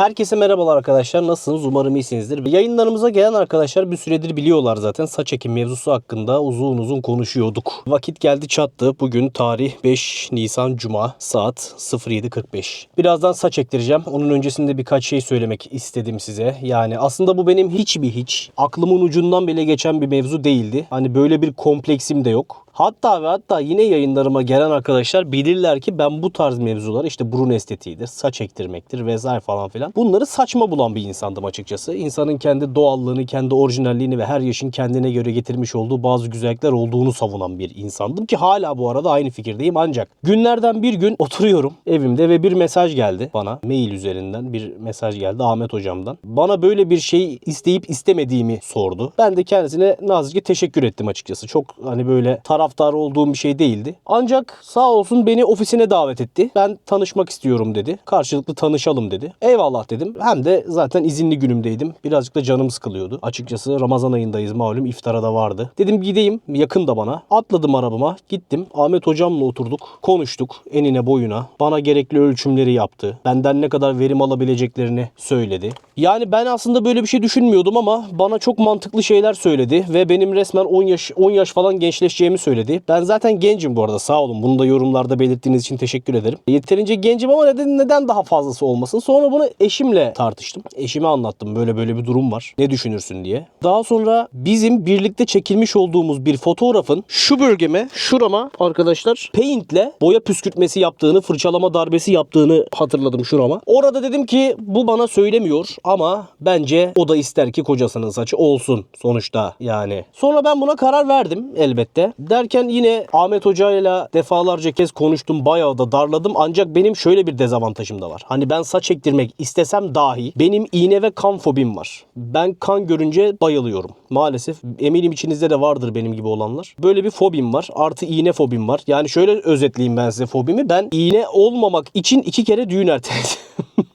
Herkese merhabalar arkadaşlar. Nasılsınız? Umarım iyisinizdir. Yayınlarımıza gelen arkadaşlar bir süredir biliyorlar zaten. Saç ekim mevzusu hakkında uzun uzun konuşuyorduk. Vakit geldi çattı. Bugün tarih 5 Nisan Cuma saat 07.45. Birazdan saç ektireceğim. Onun öncesinde birkaç şey söylemek istedim size. Yani aslında bu benim hiç bir hiç aklımın ucundan bile geçen bir mevzu değildi. Hani böyle bir kompleksim de yok. Hatta ve hatta yine yayınlarıma gelen arkadaşlar bilirler ki ben bu tarz mevzuları işte burun estetiğidir, saç ektirmektir vesaire falan filan. Bunları saçma bulan bir insandım açıkçası. İnsanın kendi doğallığını, kendi orijinalliğini ve her yaşın kendine göre getirmiş olduğu bazı güzellikler olduğunu savunan bir insandım ki hala bu arada aynı fikirdeyim ancak günlerden bir gün oturuyorum evimde ve bir mesaj geldi bana mail üzerinden bir mesaj geldi Ahmet hocamdan. Bana böyle bir şey isteyip istemediğimi sordu. Ben de kendisine nazikçe teşekkür ettim açıkçası. Çok hani böyle taraftar olduğum bir şey değildi. Ancak sağ olsun beni ofisine davet etti. Ben tanışmak istiyorum dedi. Karşılıklı tanışalım dedi. Eyvallah dedim. Hem de zaten izinli günümdeydim. Birazcık da canım sıkılıyordu. Açıkçası Ramazan ayındayız malum iftara da vardı. Dedim gideyim yakın da bana. Atladım arabama gittim. Ahmet hocamla oturduk. Konuştuk enine boyuna. Bana gerekli ölçümleri yaptı. Benden ne kadar verim alabileceklerini söyledi. Yani ben aslında böyle bir şey düşünmüyordum ama bana çok mantıklı şeyler söyledi ve benim resmen 10 yaş 10 yaş falan gençleşeceğimi söyledi. Ben zaten gencim bu arada sağ olun. Bunu da yorumlarda belirttiğiniz için teşekkür ederim. Yeterince gencim ama neden neden daha fazlası olmasın? Sonra bunu eşimle tartıştım. Eşime anlattım böyle böyle bir durum var. Ne düşünürsün diye. Daha sonra bizim birlikte çekilmiş olduğumuz bir fotoğrafın şu bölgeme, şurama arkadaşlar paintle boya püskürtmesi yaptığını, fırçalama darbesi yaptığını hatırladım şurama. Orada dedim ki bu bana söylemiyor ama bence o da ister ki kocasının saçı olsun sonuçta yani. Sonra ben buna karar verdim elbette. Derken yine Ahmet Hoca ile defalarca kez konuştum. Bayağı da darladım. Ancak benim şöyle bir dezavantajım da var. Hani ben saç ektirmek istesem dahi benim iğne ve kan fobim var. Ben kan görünce bayılıyorum. Maalesef eminim içinizde de vardır benim gibi olanlar. Böyle bir fobim var. Artı iğne fobim var. Yani şöyle özetleyeyim ben size fobimi. Ben iğne olmamak için iki kere düğün erteledim.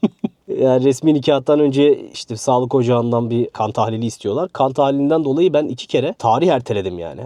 Yani resmi nikahtan önce işte sağlık ocağından bir kan tahlili istiyorlar. Kan tahlilinden dolayı ben iki kere tarih erteledim yani.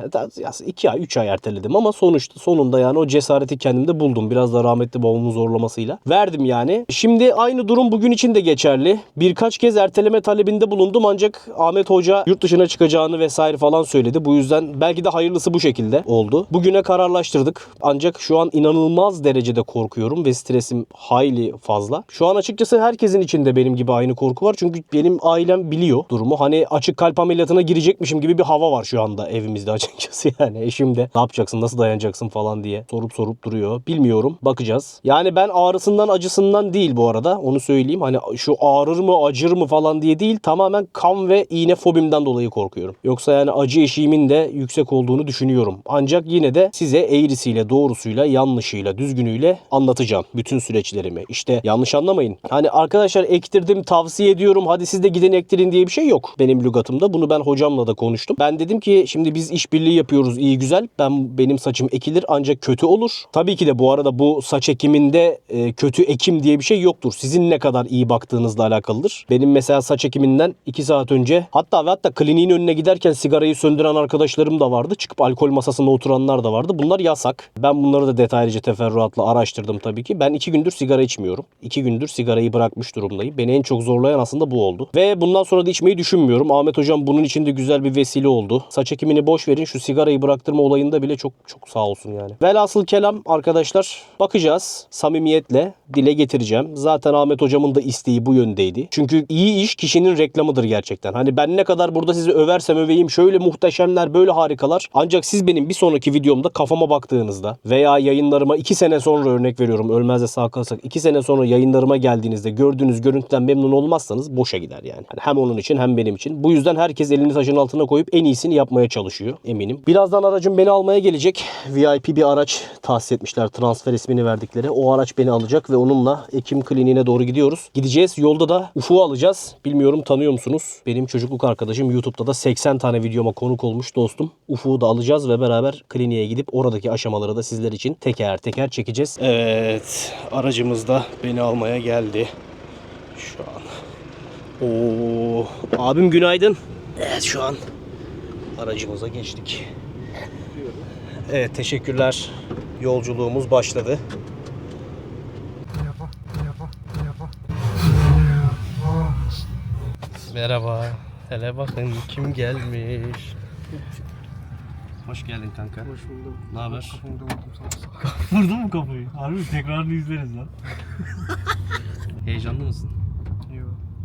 İki ay, üç ay erteledim ama sonuçta sonunda yani o cesareti kendimde buldum. Biraz da rahmetli babamın zorlamasıyla. Verdim yani. Şimdi aynı durum bugün için de geçerli. Birkaç kez erteleme talebinde bulundum ancak Ahmet Hoca yurt dışına çıkacağını vesaire falan söyledi. Bu yüzden belki de hayırlısı bu şekilde oldu. Bugüne kararlaştırdık. Ancak şu an inanılmaz derecede korkuyorum ve stresim hayli fazla. Şu an açıkçası herkesin içinde benim gibi aynı korku var. Çünkü benim ailem biliyor durumu. Hani açık kalp ameliyatına girecekmişim gibi bir hava var şu anda evimizde açıkçası yani. Eşim de ne yapacaksın nasıl dayanacaksın falan diye sorup sorup duruyor. Bilmiyorum bakacağız. Yani ben ağrısından acısından değil bu arada onu söyleyeyim. Hani şu ağrır mı acır mı falan diye değil. Tamamen kan ve iğne fobimden dolayı korkuyorum. Yoksa yani acı eşiğimin de yüksek olduğunu düşünüyorum. Ancak yine de size eğrisiyle doğrusuyla yanlışıyla düzgünüyle anlatacağım bütün süreçlerimi. İşte yanlış anlamayın. Hani arkadaşlar ektirdim tavsiye ediyorum hadi siz de gidin ektirin diye bir şey yok benim lügatımda. Bunu ben hocamla da konuştum. Ben dedim ki şimdi biz işbirliği yapıyoruz iyi güzel. Ben benim saçım ekilir ancak kötü olur. Tabii ki de bu arada bu saç ekiminde e, kötü ekim diye bir şey yoktur. Sizin ne kadar iyi baktığınızla alakalıdır. Benim mesela saç ekiminden 2 saat önce hatta ve hatta kliniğin önüne giderken sigarayı söndüren arkadaşlarım da vardı. Çıkıp alkol masasına oturanlar da vardı. Bunlar yasak. Ben bunları da detaylıca teferruatla araştırdım tabii ki. Ben 2 gündür sigara içmiyorum. 2 gündür sigarayı bırakmış durumdayım. Beni en çok zorlayan aslında bu oldu. Ve bundan sonra da içmeyi düşünmüyorum. Ahmet hocam bunun için de güzel bir vesile oldu. Saç ekimini boş verin. Şu sigarayı bıraktırma olayında bile çok çok sağ olsun yani. Velhasıl kelam arkadaşlar bakacağız. Samimiyetle dile getireceğim. Zaten Ahmet hocamın da isteği bu yöndeydi. Çünkü iyi iş kişinin reklamıdır gerçekten. Hani ben ne kadar burada sizi översem öveyim şöyle muhteşemler böyle harikalar. Ancak siz benim bir sonraki videomda kafama baktığınızda veya yayınlarıma 2 sene sonra örnek veriyorum ölmez de sağ kalırsak 2 sene sonra yayınlarıma geldiğinizde gördüğünüz görüntüden memnun olmazsanız boşa gider yani. Hani hem onun için hem benim için. Bu yüzden herkes elini taşın altına koyup en iyisini yapmaya çalışıyor eminim. Birazdan aracım beni almaya gelecek. VIP bir araç tahsis etmişler. Transfer ismini verdikleri. O araç beni alacak ve onunla Ekim kliniğine doğru gidiyoruz. Gideceğiz. Yolda da Ufuk'u alacağız. Bilmiyorum tanıyor musunuz? Benim çocukluk arkadaşım YouTube'da da 80 tane videoma konuk olmuş dostum. Ufuk'u da alacağız ve beraber kliniğe gidip oradaki aşamaları da sizler için teker teker çekeceğiz. Evet. Aracımız da beni almaya geldi. Şu an. Oo, abim günaydın. Evet şu an aracımıza geçtik. Evet teşekkürler. Yolculuğumuz başladı. Merhaba. Hele bakın kim gelmiş. Hoş geldin kanka. Hoş buldum. Ne haber? Kafamda vurdum sana. Vurdun mu kafayı? Harbi tekrarını izleriz lan. Heyecanlı mısın?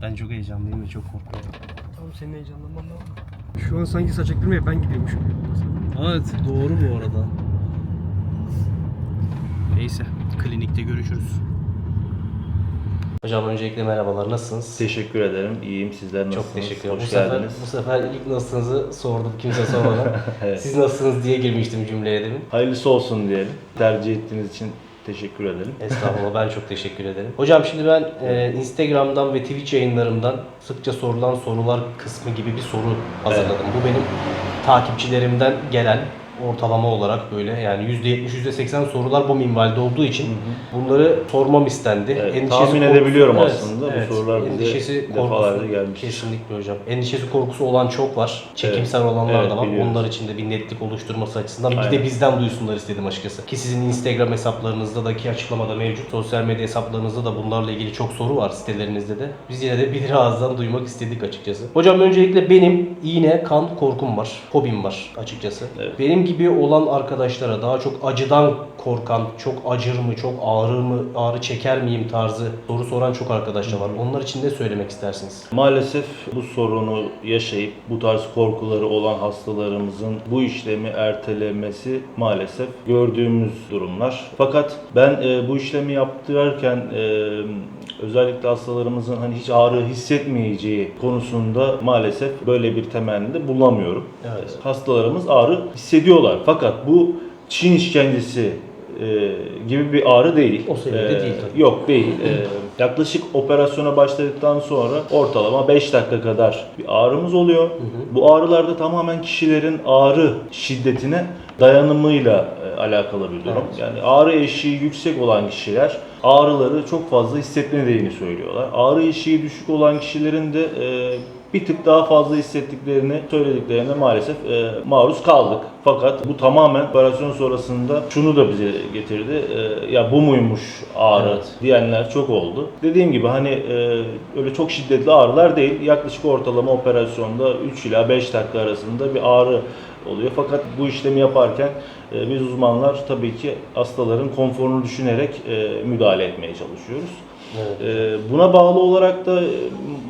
Ben çok heyecanlıyım ve çok korkuyorum. Tamam senin heyecanlanman lazım. Şu an sanki saç ektirmeye ben gidiyormuşum. Evet doğru bu arada. Neyse klinikte görüşürüz. Hocam öncelikle merhabalar nasılsınız? Teşekkür ederim. İyiyim. Sizler nasılsınız? Çok teşekkür ederim. Hoş bu sefer, geldiniz. bu sefer ilk nasılsınızı sordum kimse sormadan. Evet. Siz nasılsınız diye girmiştim cümleye demin. Hayırlısı olsun diyelim. Tercih ettiğiniz için teşekkür ederim. Estağfurullah ben çok teşekkür ederim. Hocam şimdi ben e, Instagram'dan ve Twitch yayınlarımdan sıkça sorulan sorular kısmı gibi bir soru hazırladım. Bu benim takipçilerimden gelen ortalama olarak böyle yani %70 %80 sorular bu minvalde olduğu için bunları sormam istendi. Evet, tahmin edebiliyorum aslında. Bu sorular endişesi, korkusu gelmiştir. kesinlikle hocam. Endişesi korkusu olan çok var. Çekimsel olanlar Evet, da var. biliyoruz. Onlar için de bir netlik oluşturması açısından bir de Aynen. bizden duysunlar istedim açıkçası. Ki sizin Instagram hesaplarınızda da ki açıklamada mevcut. Sosyal medya hesaplarınızda da bunlarla ilgili çok soru var sitelerinizde de. Biz yine de bir ağızdan duymak istedik açıkçası. Hocam öncelikle benim iğne, kan korkum var. Fobim var açıkçası. Evet. Benim gibi olan arkadaşlara daha çok acıdan korkan, çok acır mı, çok ağrır mı, ağrı çeker miyim tarzı soru soran çok arkadaşlar var. Onlar için ne söylemek istersiniz? Maalesef bu sorunu yaşayıp bu tarz korkuları olan hastalarımızın bu işlemi ertelemesi maalesef gördüğümüz durumlar. Fakat ben e, bu işlemi yaptırırken e, özellikle hastalarımızın hani hiç ağrı hissetmeyeceği konusunda maalesef böyle bir temennide bulamıyorum. Evet. Hastalarımız ağrı hissediyorlar. Fakat bu Çin işkencesi e, gibi bir ağrı değil. O seviyede E, değil tabii. Yok değil. E, yaklaşık operasyona başladıktan sonra ortalama 5 dakika kadar bir ağrımız oluyor. Bu ağrılarda tamamen kişilerin ağrı şiddetine dayanımıyla e, alakalı bir durum. Evet. Yani ağrı eşiği yüksek olan kişiler ağrıları çok fazla hissetmediğini söylüyorlar. Ağrı eşiği düşük olan kişilerin de e, bir tık daha fazla hissettiklerini söylediklerine maalesef e, maruz kaldık. Fakat bu tamamen operasyon sonrasında şunu da bize getirdi. E, ya bu muymuş ağrı Evet. diyenler çok oldu. Dediğim gibi hani e, öyle çok şiddetli ağrılar değil. Yaklaşık ortalama operasyonda 3 ila 5 dakika arasında bir ağrı oluyor. Fakat bu işlemi yaparken e, biz uzmanlar tabii ki hastaların konforunu düşünerek e, müdahale etmeye çalışıyoruz. Evet. E, buna bağlı olarak da e,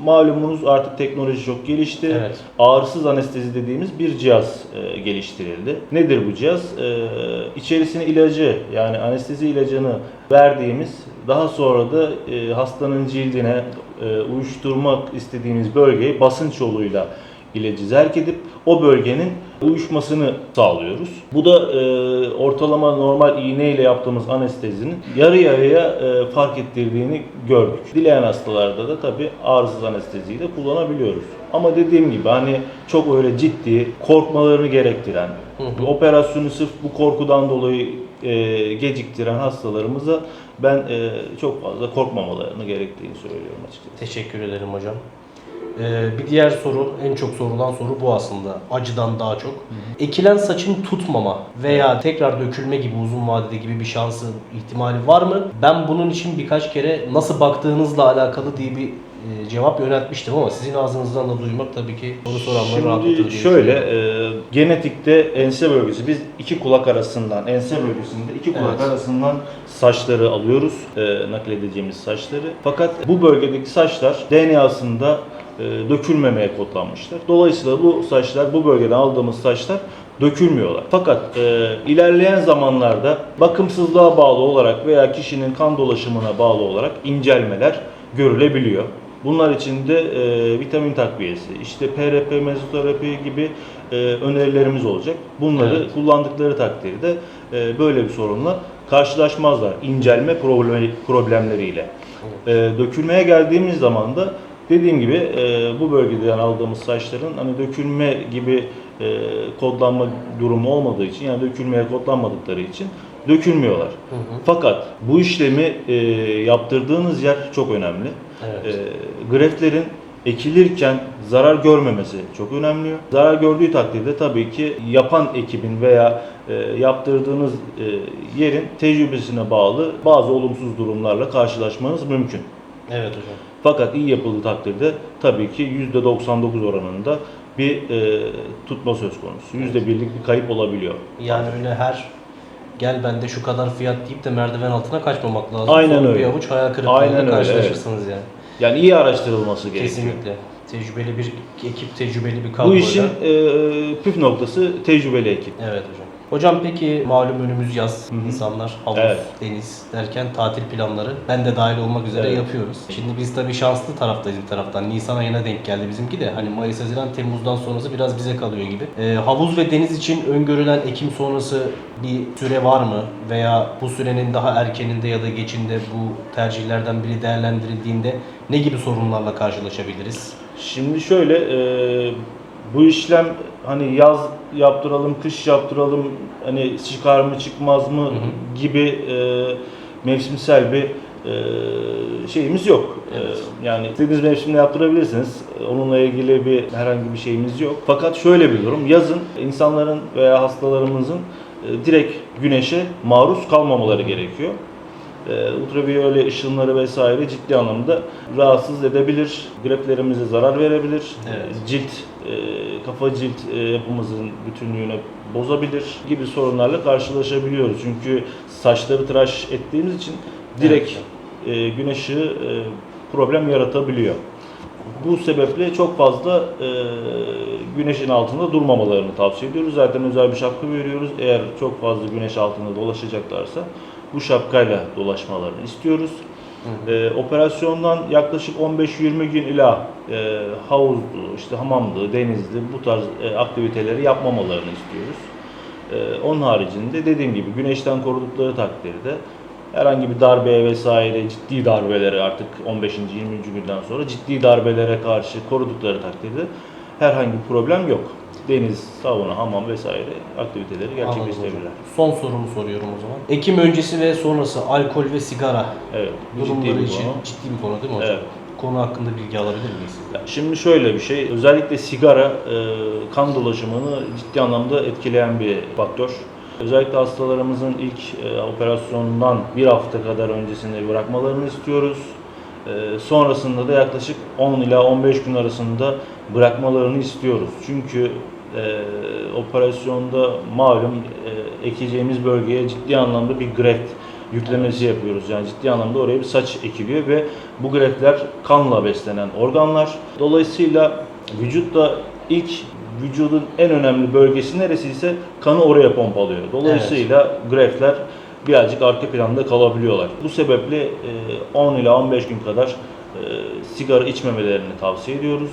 malumunuz artık teknoloji çok gelişti. Evet. Ağrısız anestezi dediğimiz bir cihaz e, geliştirildi. Nedir bu cihaz? E, içerisine ilacı yani anestezi ilacını verdiğimiz daha sonra da e, hastanın cildine e, uyuşturmak istediğimiz bölgeyi basınç yoluyla ilacı zerk edip o bölgenin uyuşmasını sağlıyoruz. Bu da e, ortalama normal iğne ile yaptığımız anestezinin yarı yarıya e, fark ettirdiğini gördük. Dileyen hastalarda da tabii ağrısız anesteziyi de kullanabiliyoruz. Ama dediğim gibi hani çok öyle ciddi korkmalarını gerektiren, hı. operasyonu sırf bu korkudan dolayı e, geciktiren hastalarımıza ben e, çok fazla korkmamalarını gerektiğini söylüyorum açıkçası. Teşekkür ederim hocam. Ee, bir diğer soru, en çok sorulan soru bu aslında. Acıdan daha çok. Ekilen saçın tutmama veya tekrar dökülme gibi uzun vadede gibi bir şansı, ihtimali var mı? Ben bunun için birkaç kere nasıl baktığınızla alakalı diye bir e, cevap yöneltmiştim ama sizin ağzınızdan da duymak tabii ki soru soranları rahatlatır Şimdi şöyle, e, genetikte ense bölgesi, biz iki kulak arasından, ense bölgesinde iki kulak Evet. arasından saçları alıyoruz, e, nakledeceğimiz saçları. Fakat bu bölgedeki saçlar DNA'sında dökülmemeye kodlanmışlar. Dolayısıyla bu saçlar, bu bölgeden aldığımız saçlar dökülmüyorlar. Fakat e, ilerleyen zamanlarda bakımsızlığa bağlı olarak veya kişinin kan dolaşımına bağlı olarak incelmeler görülebiliyor. Bunlar için de e, vitamin takviyesi, işte PRP, mezoterapi gibi e, önerilerimiz olacak. Bunları Evet. kullandıkları takdirde e, böyle bir sorunla karşılaşmazlar. İncelme problem- problemleriyle. E, dökülmeye geldiğimiz zaman da dediğim gibi e, bu bölgeden aldığımız saçların hani dökülme gibi e, kodlanma durumu olmadığı için yani dökülmeye kodlanmadıkları için dökülmüyorlar. Hı hı. Fakat bu işlemi e, yaptırdığınız yer çok önemli. Evet. E, greftlerin ekilirken zarar görmemesi çok önemli. Zarar gördüğü takdirde tabii ki yapan ekibin veya e, yaptırdığınız e, yerin tecrübesine bağlı bazı olumsuz durumlarla karşılaşmanız mümkün. Evet hocam. Fakat iyi yapıldığı takdirde tabii ki %99 oranında bir e, tutma söz konusu. %1'lik bir kayıp olabiliyor. Yani öyle her gel bende şu kadar fiyat deyip de merdiven altına kaçmamak lazım. Aynen Sonra öyle. Bir avuç hayal Aynen kırıklığıyla öyle, karşılaşırsınız yani. Yani iyi araştırılması gerekiyor. Kesinlikle. Tecrübeli bir ekip, tecrübeli bir kadro. Bu işin e, püf noktası tecrübeli ekip. Evet hocam. Hocam peki malum önümüz yaz. İnsanlar havuz, Evet. deniz derken tatil planları ben de dahil olmak üzere Evet. yapıyoruz. Şimdi biz tabii şanslı taraftayız bir taraftan. Nisan ayına denk geldi bizimki de. Hani Mayıs, Haziran, Temmuz'dan sonrası biraz bize kalıyor gibi. Ee, havuz ve deniz için öngörülen Ekim sonrası bir süre var mı? Veya bu sürenin daha erkeninde ya da geçinde bu tercihlerden biri değerlendirildiğinde ne gibi sorunlarla karşılaşabiliriz? Şimdi şöyle e, bu işlem hani yaz yaptıralım, kış yaptıralım, hani çıkar mı çıkmaz mı gibi e, mevsimsel bir e, şeyimiz yok. E, Evet. yani istediğiniz mevsimde yaptırabilirsiniz. Onunla ilgili bir herhangi bir şeyimiz yok. Fakat şöyle bir durum. Yazın insanların veya hastalarımızın e, direkt güneşe maruz kalmamaları gerekiyor. E, ultraviyole ışınları vesaire ciddi anlamda rahatsız edebilir, greflerimize zarar verebilir, Evet. E, cilt, e, kafa cilt e, yapımızın bütünlüğüne bozabilir gibi sorunlarla karşılaşabiliyoruz. Çünkü saçları tıraş ettiğimiz için direkt e, gün ışığı e, problem yaratabiliyor. Bu sebeple çok fazla e, güneşin altında durmamalarını tavsiye ediyoruz. Zaten özel bir şapka veriyoruz. Eğer çok fazla güneş altında dolaşacaklarsa bu şapkayla dolaşmalarını istiyoruz. E, operasyondan yaklaşık 15-20 gün ila e, havuzlu, işte hamamlı, denizli bu tarz e, aktiviteleri yapmamalarını istiyoruz. E, onun haricinde dediğim gibi güneşten korudukları takdirde herhangi bir darbeye vesaire ciddi darbeleri artık 15. 20. günden sonra ciddi darbelere karşı korudukları takdirde herhangi bir problem yok. Deniz, sauna, hamam vesaire aktiviteleri gerçekleştirebilirler. Son sorumu soruyorum o zaman. Ekim öncesi ve sonrası alkol ve sigara Evet, bu ciddi durumları bir için konu. ciddi bir konu değil mi hocam? Evet. Konu hakkında bilgi alabilir miyiz? Ya Şimdi şöyle bir şey, özellikle sigara e, kan dolaşımını ciddi anlamda etkileyen bir faktör. Özellikle hastalarımızın ilk e, operasyonundan bir hafta kadar öncesinde bırakmalarını istiyoruz. E, sonrasında da yaklaşık 10 ila 15 gün arasında bırakmalarını istiyoruz. Çünkü e, operasyonda malum e, ekeceğimiz bölgeye ciddi anlamda bir greft yüklemesi yapıyoruz. Yani ciddi anlamda oraya bir saç ekiliyor ve bu greftler kanla beslenen organlar. Dolayısıyla vücutta ilk vücudun en önemli bölgesi neresiyse kanı oraya pompalıyor. Dolayısıyla greftler birazcık arka planda kalabiliyorlar. Bu sebeple e, 10 ila 15 gün kadar e, sigara içmemelerini tavsiye ediyoruz.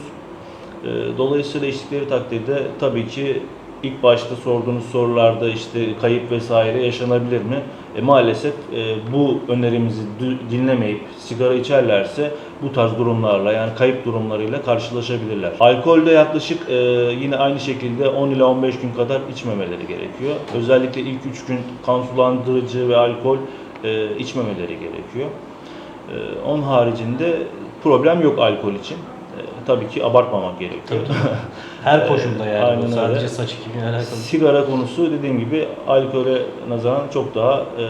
E, Dolayısıyla içtikleri takdirde tabii ki ilk başta sorduğunuz sorularda işte kayıp vesaire yaşanabilir mi? E, maalesef e, bu önerimizi dinlemeyip sigara içerlerse bu tarz durumlarla yani kayıp durumlarıyla karşılaşabilirler. Alkolde yaklaşık e, yine aynı şekilde 10 ila 15 gün kadar içmemeleri gerekiyor. Özellikle ilk 3 gün kan sulandırıcı ve alkol e, içmemeleri gerekiyor. E, onun haricinde problem yok alkol için. Tabii ki abartmamak gerekiyor. Her koşulda yani. Aynen öyle. sadece saç ekimiyle alakalı. Sigara konusu dediğim gibi alkole nazaran çok daha e,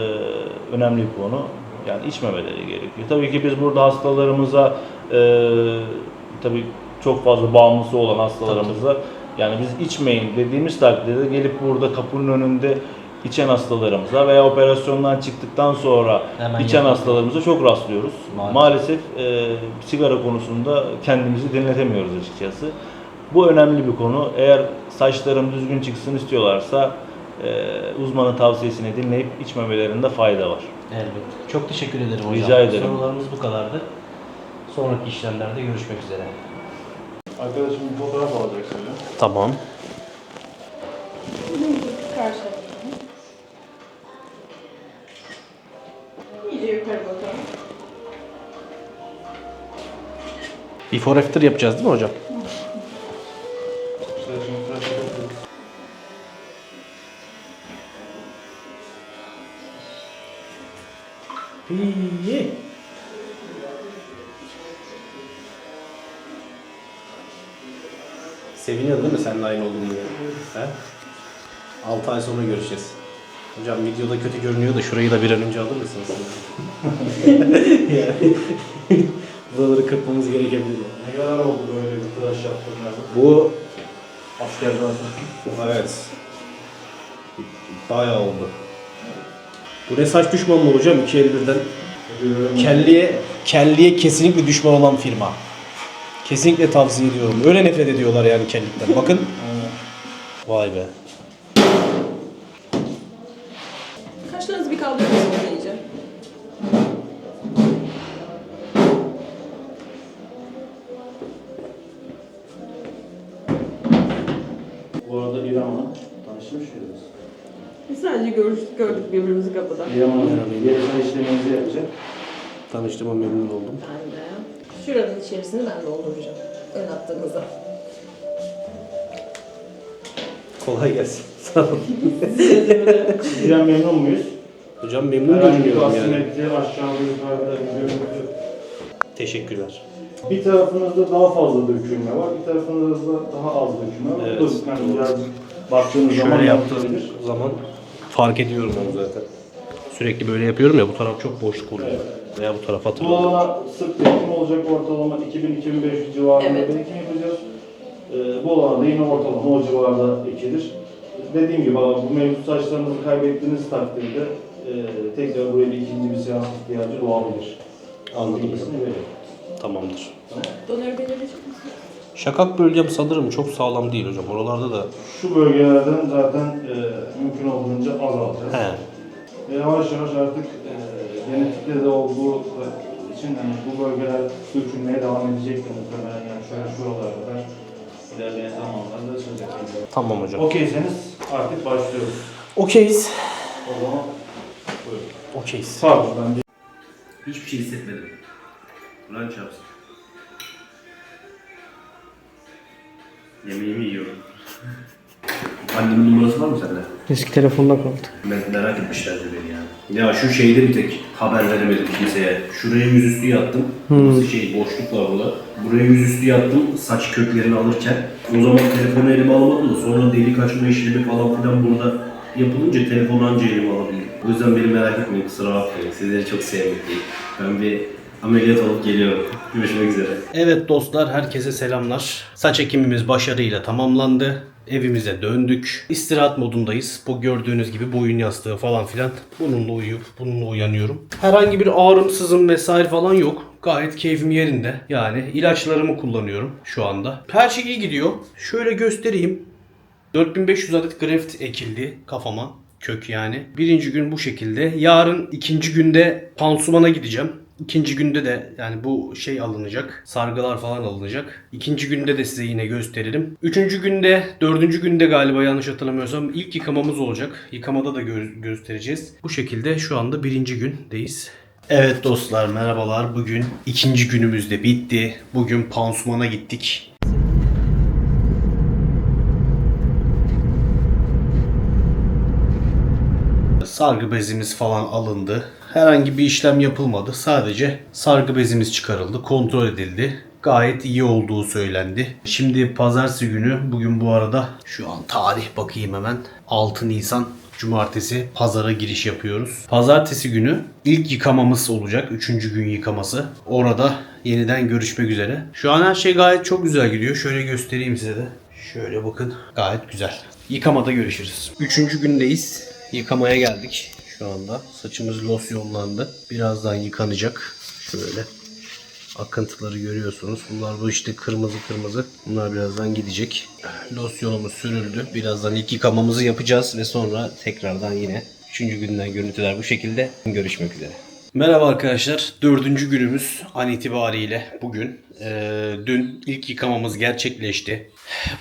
önemli bir konu. Yani içmemeleri gerekiyor. Tabii ki biz burada hastalarımıza e, tabii çok fazla bağımlısı olan hastalarımıza yani biz içmeyin dediğimiz takdirde gelip burada kapının önünde içen hastalarımıza veya operasyondan çıktıktan sonra Hemen içen yapın. hastalarımıza çok rastlıyoruz. Maalesef. Maalesef e, sigara konusunda kendimizi dinletemiyoruz açıkçası. Bu önemli bir konu. Eğer saçlarım düzgün çıksın istiyorlarsa e, uzmanın tavsiyesini dinleyip içmemelerinde fayda var. Elbette. Çok teşekkür ederim hocam. Rica ederim. Sorularımız bu kadardı. Sonraki işlemlerde görüşmek üzere. Arkadaşım bir fotoğraf alacak seni. Tamam. Karşılayalım. Yukarı bakalım. Before after yapacağız değil mi hocam? İyi. Seviniyorsun değil mi seninle aynı olduğunu diye? He? 6 ay sonra görüşeceğiz. Videoda kötü görünüyor da şurayı da bir an önce alır mısınız? Yani, Buraları kırpmamız gerekebilir. Ne kadar oldu böyle bir tıraş yaptırmayalı? Bu Askerden evet. Bayağı oldu. Bu ne saç düşmanı mı hocam? İki el birden. Kelliye, kelliye kesinlikle düşman olan firma. Kesinlikle tavsiye ediyorum. Öyle nefret ediyorlar yani kellikten. Bakın. Vay be. Görüştük, gördük birbirimizi kapıda. İrem'in yarışma işleminizi yapacak. Tanıştığıma memnun oldum. Ben de. Şuranın içerisini ben dolduracağım. Ön attığınızda. Kolay gelsin. Sağ olun. Sizden memnun muyuz? Hocam memnun Herhangi bir görünüyorum yani. asimetri, aşağıda yukarıda bir görüntü. Teşekkürler. Bir tarafınızda daha fazla dökülme var, bir tarafınızda daha az dökülme var. Evet, Bu da yani biraz baktığınız zaman Şöyle yaptığım zaman fark ediyorum onu zaten. Sürekli böyle yapıyorum ya bu taraf çok boşluk oluyor. Veya bu tarafa Bu alana sık ekim olacak ortalama 2000-2500 civarında Evet. bir ekim yapacağız. Ee, bu alanda yine ortalama o civarda ekilir. Dediğim gibi abi, bu mevcut saçlarınızı kaybettiğiniz takdirde e, tekrar buraya bir ikinci bir seans ihtiyacı doğabilir. Anladım. Bilgisini verelim. Tamamdır. Donör belirleyecek misiniz? Şakak bölgem sanırım çok sağlam değil hocam. Oralarda da Şu bölgelerden zaten e, mümkün olduğunca azaltacağız. he, Ve yavaş yavaş artık e, genetikte de olduğu için hani bu bölgeler dökülmeye devam edecek de muhtemelen yani şöyle şuralara kadar ilerleyen zamanlarda açılacak. tamam hocam. Okeyseniz artık başlıyoruz. Okeyiz. O zaman buyurun. Okeyiz. Pardon ben bir Hiçbir şey hissetmedim. Kur'an çarpsın. Yemeğimi yiyorum. Annemin numarası var mı sende? Eski telefonda kaldı. Ben merak etmişlerdi beni yani. Ya şu şeyde bir tek haber veremedim kimseye. Şuraya yüzüstü yattım. Burası şey boşluk var burada. Buraya yüzüstü yattım saç köklerini alırken. O zaman telefonu elime alamadım da sonra delik açma işlemi falan filan burada yapılınca telefonu anca elime alabildim. O yüzden beni merak etmeyin kusura bakmayın. Sizleri çok sevmekteyim. Ben bir ameliyat olup geliyorum. Görüşmek üzere. Evet dostlar herkese selamlar. Saç ekimimiz başarıyla tamamlandı. Evimize döndük. İstirahat modundayız. Bu gördüğünüz gibi boyun yastığı falan filan. Bununla uyuyup bununla uyanıyorum. Herhangi bir ağrım, sızım vesaire falan yok. Gayet keyfim yerinde. Yani ilaçlarımı kullanıyorum şu anda. Her şey iyi gidiyor. Şöyle göstereyim. 4500 adet graft ekildi kafama. Kök yani. Birinci gün bu şekilde. Yarın ikinci günde pansumana gideceğim. İkinci günde de yani bu şey alınacak. Sargılar falan alınacak. İkinci günde de size yine gösteririm. Üçüncü günde, dördüncü günde galiba yanlış hatırlamıyorsam ilk yıkamamız olacak. Yıkamada da gö- göstereceğiz. Bu şekilde şu anda birinci gündeyiz. Evet dostlar merhabalar. Bugün ikinci günümüz de bitti. Bugün pansumana gittik. Sargı bezimiz falan alındı. Herhangi bir işlem yapılmadı. Sadece sargı bezimiz çıkarıldı, kontrol edildi. Gayet iyi olduğu söylendi. Şimdi pazartesi günü bugün bu arada şu an tarih bakayım hemen. 6 Nisan Cumartesi pazara giriş yapıyoruz. Pazartesi günü ilk yıkamamız olacak. Üçüncü gün yıkaması. Orada yeniden görüşmek üzere. Şu an her şey gayet çok güzel gidiyor. Şöyle göstereyim size de. Şöyle bakın. Gayet güzel. Yıkamada görüşürüz. Üçüncü gündeyiz. Yıkamaya geldik şu anda. Saçımız losyonlandı. Birazdan yıkanacak. Şöyle. Akıntıları görüyorsunuz. Bunlar bu işte kırmızı kırmızı. Bunlar birazdan gidecek. Losyonumuz sürüldü. Birazdan ilk yıkamamızı yapacağız ve sonra tekrardan yine 3. günden görüntüler bu şekilde. Görüşmek üzere. Merhaba arkadaşlar. Dördüncü günümüz an itibariyle bugün. Ee, dün ilk yıkamamız gerçekleşti.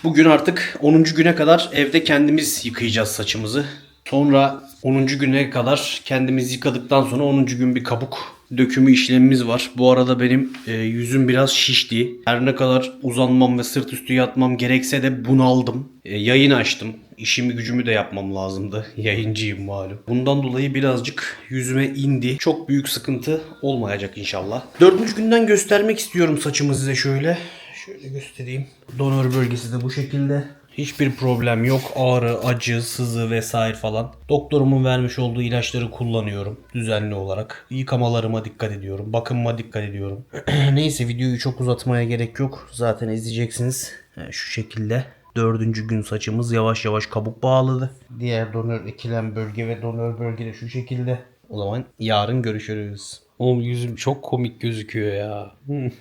Bugün artık 10. güne kadar evde kendimiz yıkayacağız saçımızı. Sonra 10. güne kadar kendimiz yıkadıktan sonra 10. gün bir kabuk dökümü işlemimiz var. Bu arada benim e, yüzüm biraz şişti. Her ne kadar uzanmam ve sırt üstü yatmam gerekse de bunaldım. E, yayın açtım. İşimi gücümü de yapmam lazımdı. Yayıncıyım malum. Bundan dolayı birazcık yüzüme indi. Çok büyük sıkıntı olmayacak inşallah. Dördüncü günden göstermek istiyorum saçımı size şöyle. Şöyle göstereyim. Donör bölgesi de bu şekilde. Hiçbir problem yok. Ağrı, acı, sızı vesaire falan. Doktorumun vermiş olduğu ilaçları kullanıyorum düzenli olarak. Yıkamalarıma dikkat ediyorum. Bakımıma dikkat ediyorum. Neyse videoyu çok uzatmaya gerek yok. Zaten izleyeceksiniz. Ha, Şu şekilde. Dördüncü gün saçımız yavaş yavaş kabuk bağladı. Diğer donör ekilen bölge ve donör bölge de şu şekilde. O zaman yarın görüşürüz. Oğlum yüzüm çok komik gözüküyor ya.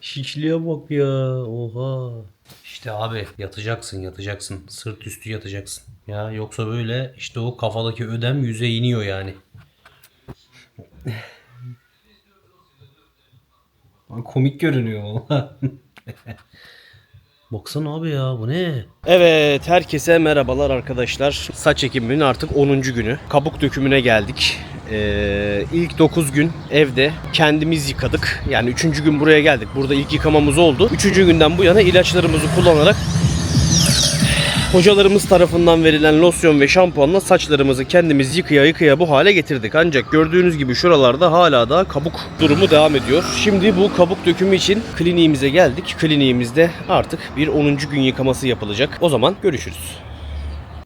Şişliğe bak ya. Oha. İşte abi yatacaksın yatacaksın. Sırt üstü yatacaksın. Ya yoksa böyle işte o kafadaki ödem yüze iniyor yani. Lan Komik görünüyor valla. Baksana abi ya bu ne? Evet herkese merhabalar arkadaşlar. Saç ekimimin artık 10. günü. Kabuk dökümüne geldik. Ee, ilk 9 gün evde kendimiz yıkadık. Yani 3. gün buraya geldik. Burada ilk yıkamamız oldu. 3. günden bu yana ilaçlarımızı kullanarak Hocalarımız tarafından verilen losyon ve şampuanla saçlarımızı kendimiz yıkaya yıkaya bu hale getirdik. Ancak gördüğünüz gibi şuralarda hala da kabuk durumu devam ediyor. Şimdi bu kabuk dökümü için kliniğimize geldik. Kliniğimizde artık bir 10. gün yıkaması yapılacak. O zaman görüşürüz.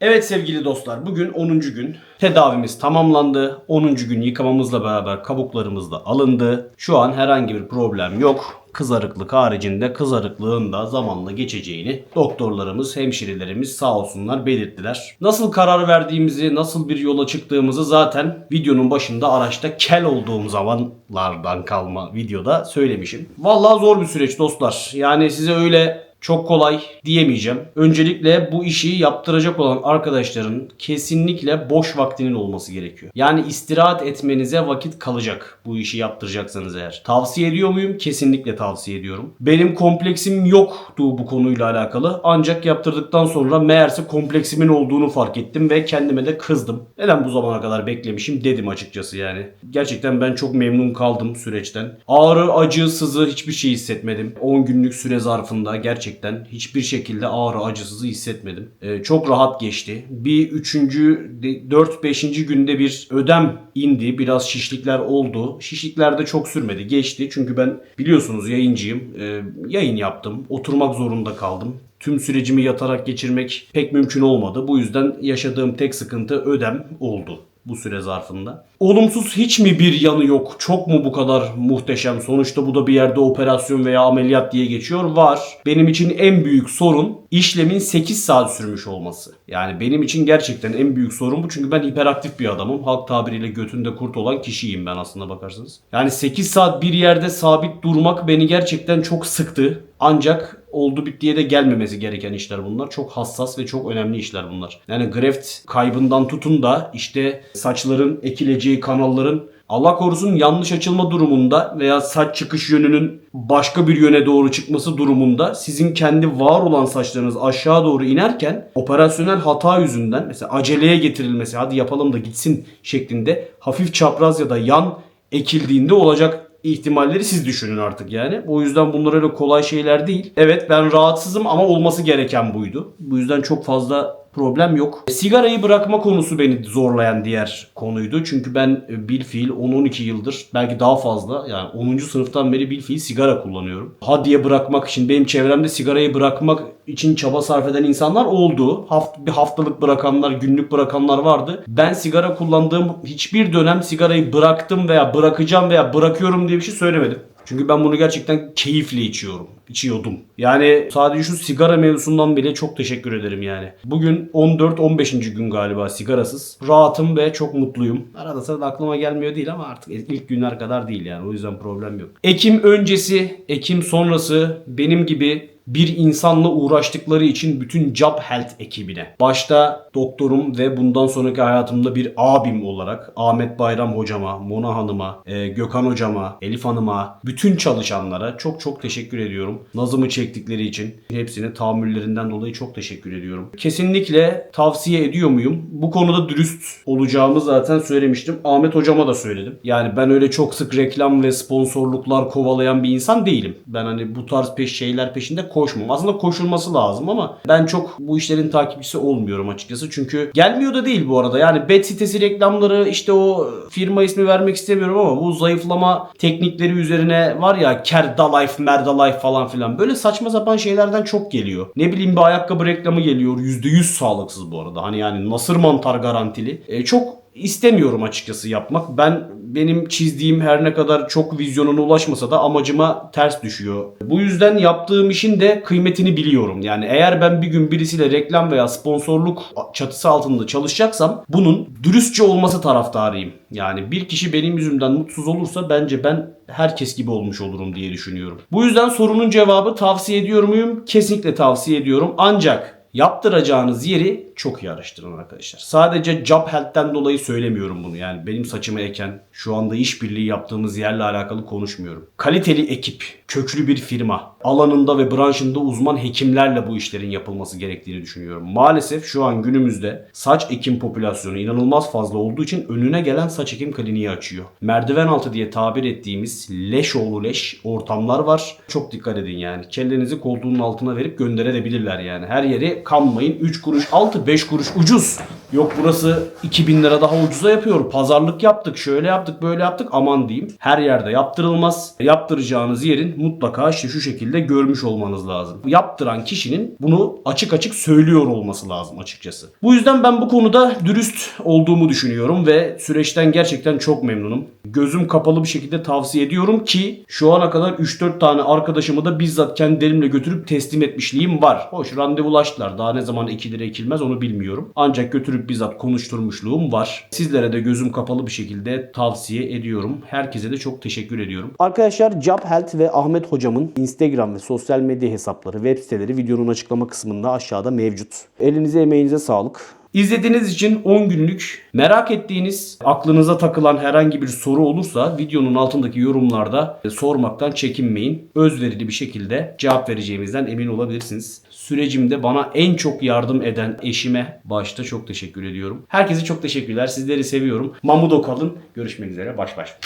Evet sevgili dostlar bugün 10. gün. Tedavimiz tamamlandı. 10. gün yıkamamızla beraber kabuklarımız da alındı. Şu an herhangi bir problem yok. Kızarıklık haricinde kızarıklığın da zamanla geçeceğini doktorlarımız, hemşirelerimiz sağ olsunlar belirttiler. Nasıl karar verdiğimizi, nasıl bir yola çıktığımızı zaten videonun başında araçta kel olduğum zamanlardan kalma videoda söylemişim. Vallahi zor bir süreç dostlar. Yani size öyle çok kolay diyemeyeceğim. Öncelikle bu işi yaptıracak olan arkadaşların kesinlikle boş vaktinin olması gerekiyor. Yani istirahat etmenize vakit kalacak bu işi yaptıracaksanız eğer. Tavsiye ediyor muyum? Kesinlikle tavsiye ediyorum. Benim kompleksim yoktu bu konuyla alakalı. Ancak yaptırdıktan sonra meğerse kompleksimin olduğunu fark ettim ve kendime de kızdım. Neden bu zamana kadar beklemişim dedim açıkçası yani. Gerçekten ben çok memnun kaldım süreçten. Ağrı, acı, sızı hiçbir şey hissetmedim. 10 günlük süre zarfında gerçekten hiçbir şekilde ağrı, acısızı hissetmedim. Ee, çok rahat geçti. Bir üçüncü, dört, beşinci günde bir ödem indi. Biraz şişlikler oldu. Şişlikler de çok sürmedi. Geçti. Çünkü ben biliyorsunuz yayıncıyım. Ee, yayın yaptım. Oturmak zorunda kaldım. Tüm sürecimi yatarak geçirmek pek mümkün olmadı. Bu yüzden yaşadığım tek sıkıntı ödem oldu bu süre zarfında. Olumsuz hiç mi bir yanı yok? Çok mu bu kadar muhteşem? Sonuçta bu da bir yerde operasyon veya ameliyat diye geçiyor. Var. Benim için en büyük sorun işlemin 8 saat sürmüş olması. Yani benim için gerçekten en büyük sorun bu. Çünkü ben hiperaktif bir adamım. Halk tabiriyle götünde kurt olan kişiyim ben aslında bakarsanız. Yani 8 saat bir yerde sabit durmak beni gerçekten çok sıktı. Ancak oldu bittiye de gelmemesi gereken işler bunlar. Çok hassas ve çok önemli işler bunlar. Yani greft kaybından tutun da işte saçların ekileceği kanalların Allah korusun yanlış açılma durumunda veya saç çıkış yönünün başka bir yöne doğru çıkması durumunda sizin kendi var olan saçlarınız aşağı doğru inerken operasyonel hata yüzünden mesela aceleye getirilmesi hadi yapalım da gitsin şeklinde hafif çapraz ya da yan ekildiğinde olacak ihtimalleri siz düşünün artık yani. O yüzden bunlar öyle kolay şeyler değil. Evet ben rahatsızım ama olması gereken buydu. Bu yüzden çok fazla problem yok. Sigarayı bırakma konusu beni zorlayan diğer konuydu. Çünkü ben e, bilfiil 10-12 yıldır belki daha fazla yani 10. sınıftan beri bilfiil sigara kullanıyorum. Ha diye bırakmak için benim çevremde sigarayı bırakmak için çaba sarf eden insanlar oldu. Haft bir haftalık bırakanlar, günlük bırakanlar vardı. Ben sigara kullandığım hiçbir dönem sigarayı bıraktım veya bırakacağım veya bırakıyorum diye bir şey söylemedim. Çünkü ben bunu gerçekten keyifle içiyorum. İçiyordum. Yani sadece şu sigara mevzusundan bile çok teşekkür ederim yani. Bugün 14-15. gün galiba sigarasız. Rahatım ve çok mutluyum. Arada sırada aklıma gelmiyor değil ama artık ilk günler kadar değil yani. O yüzden problem yok. Ekim öncesi, Ekim sonrası benim gibi bir insanla uğraştıkları için bütün Job Health ekibine. Başta doktorum ve bundan sonraki hayatımda bir abim olarak Ahmet Bayram hocama, Mona Hanım'a, e, Gökhan hocama, Elif Hanım'a, bütün çalışanlara çok çok teşekkür ediyorum. Nazımı çektikleri için hepsine tahammüllerinden dolayı çok teşekkür ediyorum. Kesinlikle tavsiye ediyor muyum? Bu konuda dürüst olacağımı zaten söylemiştim. Ahmet hocama da söyledim. Yani ben öyle çok sık reklam ve sponsorluklar kovalayan bir insan değilim. Ben hani bu tarz peş şeyler peşinde koşmam. Aslında koşulması lazım ama ben çok bu işlerin takipçisi olmuyorum açıkçası. Çünkü gelmiyor da değil bu arada. Yani bet sitesi reklamları işte o firma ismi vermek istemiyorum ama bu zayıflama teknikleri üzerine var ya Kerdalife, Merdalife falan filan böyle saçma sapan şeylerden çok geliyor. Ne bileyim bir ayakkabı reklamı geliyor. %100 sağlıksız bu arada. Hani yani nasır mantar garantili. E, çok istemiyorum açıkçası yapmak. Ben benim çizdiğim her ne kadar çok vizyonuna ulaşmasa da amacıma ters düşüyor. Bu yüzden yaptığım işin de kıymetini biliyorum. Yani eğer ben bir gün birisiyle reklam veya sponsorluk çatısı altında çalışacaksam bunun dürüstçe olması taraftarıyım. Yani bir kişi benim yüzümden mutsuz olursa bence ben herkes gibi olmuş olurum diye düşünüyorum. Bu yüzden sorunun cevabı tavsiye ediyor muyum? Kesinlikle tavsiye ediyorum. Ancak yaptıracağınız yeri çok iyi araştırın arkadaşlar. Sadece Job Health'ten dolayı söylemiyorum bunu. Yani benim saçımı eken, şu anda işbirliği yaptığımız yerle alakalı konuşmuyorum. Kaliteli ekip, köklü bir firma, alanında ve branşında uzman hekimlerle bu işlerin yapılması gerektiğini düşünüyorum. Maalesef şu an günümüzde saç ekim popülasyonu inanılmaz fazla olduğu için önüne gelen saç ekim kliniği açıyor. Merdiven altı diye tabir ettiğimiz leş oğlu leş ortamlar var. Çok dikkat edin yani. Kellenizi koltuğunun altına verip gönderebilirler yani. Her yeri kanmayın. 3 kuruş altı 5 kuruş ucuz. Yok burası 2000 lira daha ucuza yapıyor. Pazarlık yaptık, şöyle yaptık, böyle yaptık. Aman diyeyim. Her yerde yaptırılmaz. Yaptıracağınız yerin mutlaka işte şu şekilde görmüş olmanız lazım. Yaptıran kişinin bunu açık açık söylüyor olması lazım açıkçası. Bu yüzden ben bu konuda dürüst olduğumu düşünüyorum ve süreçten gerçekten çok memnunum. Gözüm kapalı bir şekilde tavsiye ediyorum ki şu ana kadar 3-4 tane arkadaşımı da bizzat kendi elimle götürüp teslim etmişliğim var. Hoş randevulaştılar. Daha ne zaman ekilir ekilmez onu bilmiyorum. Ancak götürüp bizzat konuşturmuşluğum var. Sizlere de gözüm kapalı bir şekilde tavsiye ediyorum. Herkese de çok teşekkür ediyorum. Arkadaşlar Job Health ve Ahmet hocamın Instagram ve sosyal medya hesapları, web siteleri videonun açıklama kısmında aşağıda mevcut. Elinize emeğinize sağlık. İzlediğiniz için 10 günlük merak ettiğiniz, aklınıza takılan herhangi bir soru olursa videonun altındaki yorumlarda e, sormaktan çekinmeyin. Özverili bir şekilde cevap vereceğimizden emin olabilirsiniz. Sürecimde bana en çok yardım eden eşime başta çok teşekkür ediyorum. Herkese çok teşekkürler. Sizleri seviyorum. Mamudo kalın. Görüşmek üzere. Baş baş.